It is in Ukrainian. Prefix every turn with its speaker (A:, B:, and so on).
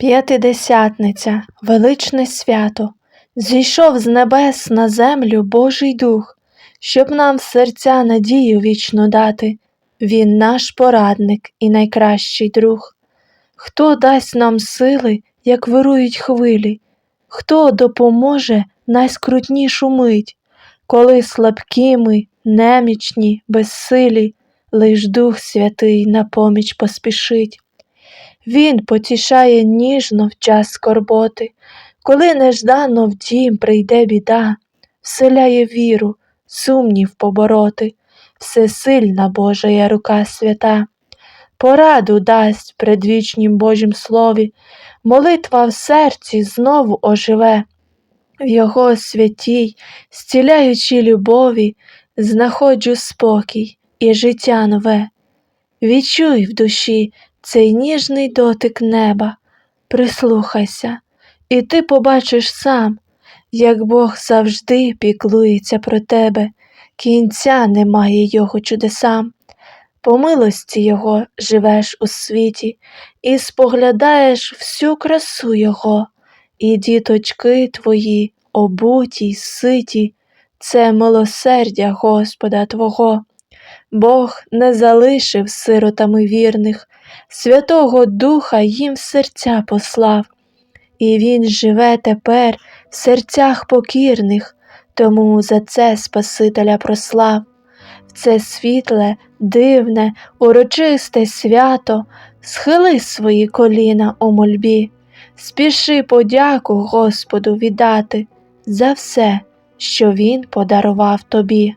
A: П'ятидесятниця, величне свято, зійшов з небес на землю Божий Дух, щоб нам в серця надію вічну дати. Він наш порадник і найкращий друг. Хто дасть нам сили, як вирують хвилі, хто допоможе найскрутнішу мить, коли слабкі ми, немічні, безсилі, лиш Дух Святий на поміч поспішить. Він потішає ніжно в час скорботи, коли неждано в дім прийде біда, вселяє віру, сумнів побороти, всесильна Божая рука свята, пораду дасть предвічнім Божім слові, молитва в серці знову оживе, в Його святій, зціляючій любові, знаходжу спокій і життя нове. Відчуй в душі цей ніжний дотик неба, прислухайся, і ти побачиш сам, як Бог завжди піклується про тебе, кінця немає його чудесам. По милості Його живеш у світі і споглядаєш всю красу Його, і діточки твої, обуті й ситі, це милосердя Господа Твого. Бог не залишив сиротами вірних, Святого Духа їм в серця послав, і Він живе тепер в серцях покірних, тому за це Спасителя прослав. В це світле, дивне, урочисте свято, схили свої коліна у мольбі, спіши подяку Господу віддати за все, що Він подарував тобі.